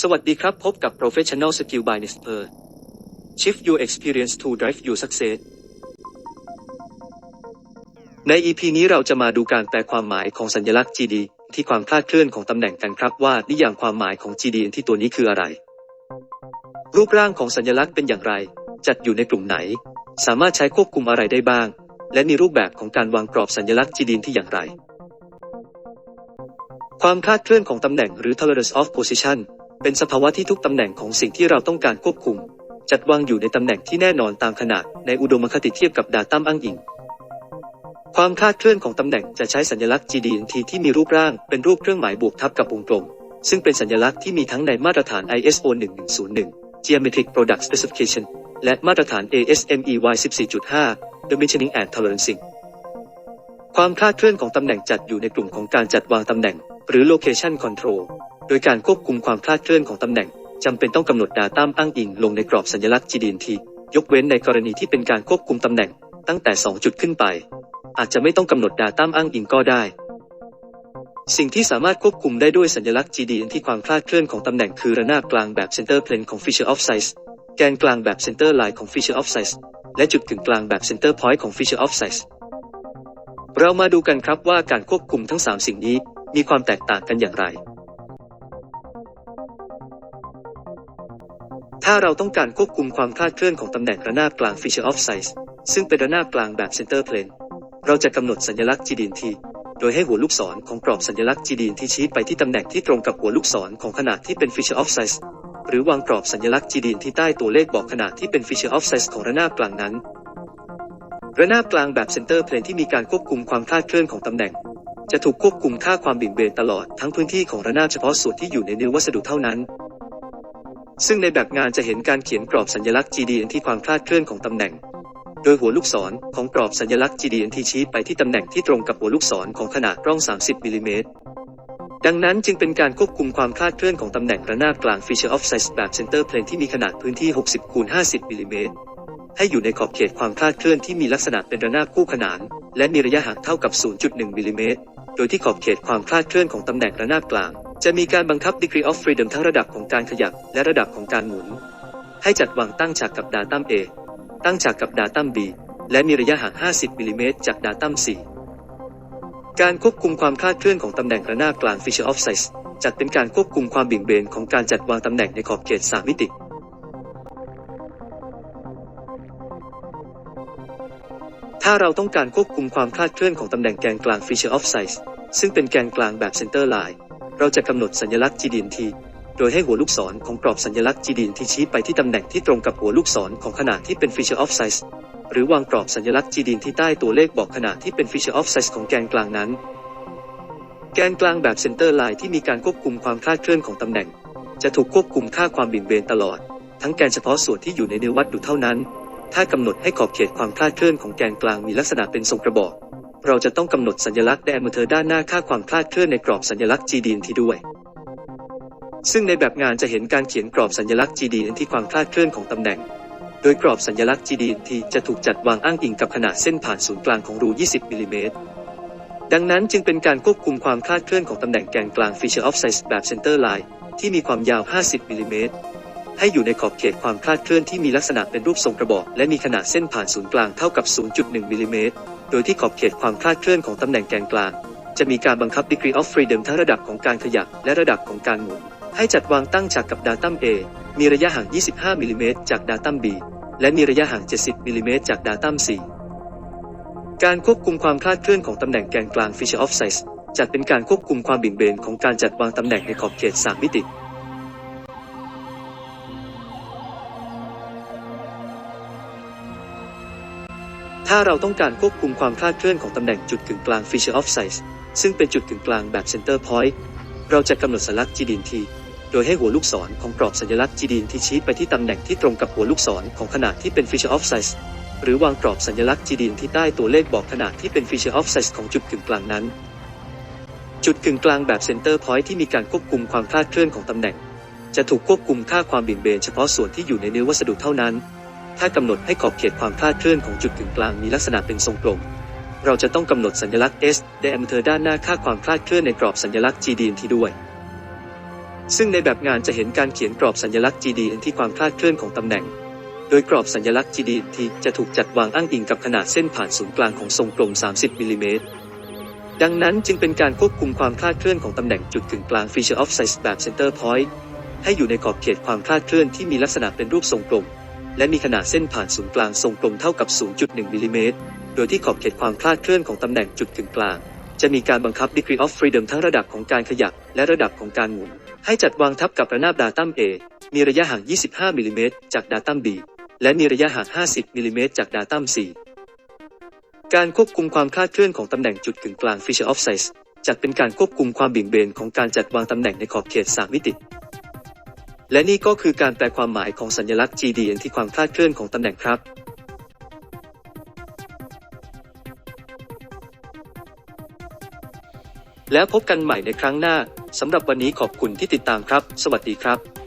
สวัสดีครับพบกับ Professional Skill by Nesper Shift your experience to drive your success ใน EP นี้เราจะมาดูการแปลความหมายของสัญลักษณ์ GD ที่ความคลาดเคลื่อนของตำแหน่งกันครับว่านิยามความหมายของ GD ที่ตัวนี้คืออะไร รูปร่างของสัญลักษณ์เป็นอย่างไร จัดอยู่ในกลุ่มไหน สามารถใช้ควบคุมอะไรได้บ้าง และมีรูปแบบของการวางกรอบสัญลักษณ์ GD ที่อย่างไร ความคลาดเคลื่อนของตำแหน่งหรือ tolerance of position เป็นสภาวะที่ทุกตำแหน่งของสิ่งที่เราต้องการควบคุม จัดวางอยู่ในตำแหน่งที่แน่นอนตามขนาดในอุดมคติเทียบกับดาตั้มอ้างอิง ความคาดเคลื่อนของตำแหน่งจะใช้สัญลักษณ์ GDNT ที่มีรูปร่างเป็นรูปเครื่องหมายบวกทับกับวงกลม ซึ่งเป็นสัญลักษณ์ที่มีทั้งในมาตรฐาน ISO 1101 Geometric Product Specification และมาตรฐาน ASME Y 14.5 Dimensioning and Tolerancing ความคาดเคลื่อนของตำแหน่งจัดอยู่ในกลุ่มของการจัดวางตำแหน่ง หรือ location control โดยการควบคุมความคลาดเคลื่อนของตำแหน่งจำเป็นต้องกำหนดดาต้ามอ้างอิงลงในกรอบสัญลักษณ์ GDNT ยกเว้นในกรณีที่เป็นการควบคุมตำแหน่งตั้งแต่ 2 จุดขึ้นไป อาจจะไม่ต้องกำหนดดาต้ามอ้างอิงก็ได้ สิ่งที่สามารถควบคุมได้ด้วยสัญลักษณ์ GDN ที่ความคลาดเคลื่อนของตำแหน่งคือระนาบกลางแบบ center plane ของ Fisher of Size แกนกลางแบบ center line ของ Fisher of Size และจุดกึ่งกลางแบบ center point ของ Fisher of Size เรามาดูกันครับว่าการควบคุมทั้ง 3 สิ่งนี้มีความแตกต่างกันอย่างไร ถ้าเราต้องการควบคุมความคลาดเคลื่อนของตำแหน่งระนาบกลาง Fisher of Size ซึ่งเป็นระนาบกลางแบบ Center Plane เราจะกำหนดสัญลักษณ์ GDNT โดยให้หัวลูกศรของกรอบสัญลักษณ์ GDNT ชี้ไปที่ตำแหน่งที่ตรงกับหัวลูกศรของขนาดที่เป็น Fisher of Size หรือวางกรอบสัญลักษณ์ GDNT ใต้ตัวเลขบอกขนาดที่เป็น Fisher of Size ของระนาบกลางนั้น ระนาบกลางแบบ Center Plane ที่มีการควบคุมความคลาดเคลื่อนของตำแหน่ง จะถูกควบคุมค่าความบิ่งเบนตลอดทั้งพื้นที่ของระนาบเฉพาะส่วนที่อยู่ในเนื้อวัสดุเท่านั้น ซึ่งในแบบงานจะเห็นการเขียนกรอบสัญลักษณ์ GDN ที่ความคลาดเคลื่อนของตำแหน่ง โดยหัวลูกศรของกรอบสัญลักษณ์ GDN ที่ชี้ไปที่ตำแหน่งที่ตรงกับหัวลูกศรของขนาดร่อง 30มิลลิเมตรดังนั้นจึงเป็นการควบคุมความคลาดเคลื่อนของตำแหน่งระนาบกลาง Fisher of Size แบบ Center Plane ที่มีขนาดพื้นที่ 60คูณ50มิลลิเมตรให้อยู่ในขอบเขตความคลาดเคลื่อนที่มีลักษณะเป็นระนาบคู่ขนาน และมีระยะห่างเท่ากับ 0.1มิลลิเมตรโดยที่ขอบเขตความคลาดเคลื่อนของตำแหน่งระนาบกลาง จะมีการบังคับ degree of freedom ทั้งระดับของการขยับและระดับของการหมุน ให้จัดวางตั้งฉากกับดาตัม A ตั้งฉากกับดาตัม B และมีระยะห่าง 50 มิลลิเมตรจากดาตัม C การควบคุมความคลาดเคลื่อนของตำแหน่งระนาบกลาง Fisher of Size จัดเป็นการควบคุมความบิ่งเบนของการจัดวางตำแหน่งในขอบเขต3มิติถ้าเราต้องการควบคุมความคลาดเคลื่อนของตำแหน่งแกนกลาง Fisher of Size ซึ่งเป็นแกนกลางแบบ Center Line เราจะกำหนดสัญลักษณ์ GDNT โดยให้หัวลูกศรของกรอบสัญลักษณ์ GDNT ชี้ไปที่ตำแหน่งที่ตรงกับหัวลูกศรของขนาดที่เป็น Fisher of Size หรือวางกรอบสัญลักษณ์ GDNT ที่ใต้ตัวเลขบอกขนาดที่เป็น Fisher of Size ของแกนกลางนั้น แกนกลางแบบ Center Line ที่มีการควบคุมความคลาดเคลื่อนของตำแหน่ง จะถูกควบคุมค่าความบิ่งเบนตลอด ทั้งแกนเฉพาะส่วนที่อยู่ในเนื้อวัดดูเท่านั้น ถ้ากำหนดให้ขอบเขตความคลาดเคลื่อนของแกนกลางมีลักษณะเป็นทรงกระบอก เราจะต้องกำหนดสัญลักษณ์ diameter ด้านหน้าค่าความคลาดเคลื่อนในกรอบสัญลักษณ์ GDNT ด้วย ซึ่งในแบบงานจะเห็นการเขียนกรอบสัญลักษณ์ GDNT ที่ความคลาดเคลื่อนของตำแหน่ง โดยกรอบสัญลักษณ์ GDNT จะถูกจัดวางอ้างอิงกับขนาดเส้นผ่านศูนย์กลางของรู 20 มิลลิเมตร ดังนั้นจึงเป็นการควบคุมความคลาดเคลื่อนของตำแหน่งแกนกลาง Fisher of Size แบบ Center Line ที่มีความยาว 50 มิลลิเมตรให้อยู่ในขอบเขตความคลาดเคลื่อนที่มีลักษณะเป็นรูปทรงกระบอก และมีขนาดเส้นผ่านศูนย์กลางเท่ากับ 0.1มิลลิเมตร โดยที่ขอบเขตความคลาดเคลื่อนของตำแหน่งแกนกลาง จะมีการบังคับ degree of freedom ทั้งระดับของการขยับและระดับของการหมุน ให้จัดวางตั้งฉากกับดาตัม A มีระยะห่าง 25มิลลิเมตรจากดาตัม B และมีระยะห่าง 70มิลลิเมตรจากดาตัม C การควบคุมความคลาดเคลื่อนของตำแหน่งแกนกลาง Fisher of Size จัดเป็นการควบคุมความบิ่งเบนของการจัดวางตำแหน่งในขอบเขต 3 มิติ ถ้าเราต้องการควบคุมความคลาดเคลื่อนของตำแหน่งจุดกึ่งกลาง Fisher of Size ซึ่งเป็นจุดกึ่งกลางแบบ Center Point เราจะกำหนดสัญลักษณ์ GDT โดยให้หัวลูกศรของกรอบสัญลักษณ์ GDT ชี้ไปที่ตำแหน่งที่ตรงกับหัวลูกศรของขนาดที่เป็น Fisher of Size หรือวางกรอบสัญลักษณ์ GDNT ที่ใต้ตัวเลขบอกขนาดที่เป็น Fisher of Size ของจุดกึ่งกลางนั้น จุดกึ่งกลางแบบ Center Point ที่มีการควบคุมความคลาดเคลื่อนของตำแหน่ง จะถูกควบคุมค่าความบิ่งเบนเฉพาะส่วนที่อยู่ในเนื้อวัสดุเท่านั้น ถ้ากำหนดให้ขอบเขตความคลาดเคลื่อนของจุดกึ่งกลางมีลักษณะเป็นทรงกลม เราจะต้องกำหนดสัญลักษณ์ S diameter ด้านหน้าค่าความคลาดเคลื่อนในกรอบสัญลักษณ์ GDNT ด้วย ซึ่งในแบบงานจะเห็นการเขียนกรอบสัญลักษณ์ GDN ที่ความคลาดเคลื่อนของตำแหน่ง โดยกรอบสัญลักษณ์ GDNT จะถูกจัดวางอ้างอิงกับขนาดเส้นผ่านศูนย์กลางของทรงกลม 30มิลลิเมตรดังนั้นจึงเป็นการควบคุมความคลาดเคลื่อนของตำแหน่งจุดกึ่งกลาง Feature of Size แบบ Center Point ให้อยู่ในขอบเขตความคลาดเคลื่อนที่มีลักษณะเป็นรูปทรงกลม และมีขนาดเส้นผ่านศูนย์กลางทรงกลมเท่ากับ 0.1มิลลิเมตร โดยที่ขอบเขตความคลาดเคลื่อนของตำแหน่งจุดกึ่งกลาง จะมีการบังคับ degree of freedom ทั้งระดับของการขยับ และระดับของการหมุน ให้จัดวางทับกับระนาบดาตัม A มีระยะห่าง 25มิลลิเมตรจากดาตัม B และมีระยะห่าง 50มิลลิเมตรจากดาตัม C การควบคุมความคลาดเคลื่อนของตำแหน่งจุดกึ่งกลาง Feature of Size จัดเป็นการควบคุมความเบี่ยงเบนของการจัดวางตำแหน่งในขอบเขต3มิติ และนี่ก็คือการแปลความหมายของสัญลักษณ์ GDN ที่ความคลาดเคลื่อนของตำแหน่งครับแล้วพบกันใหม่ในครั้งหน้า สำหรับวันนี้ขอบคุณที่ติดตามครับ สวัสดีครับ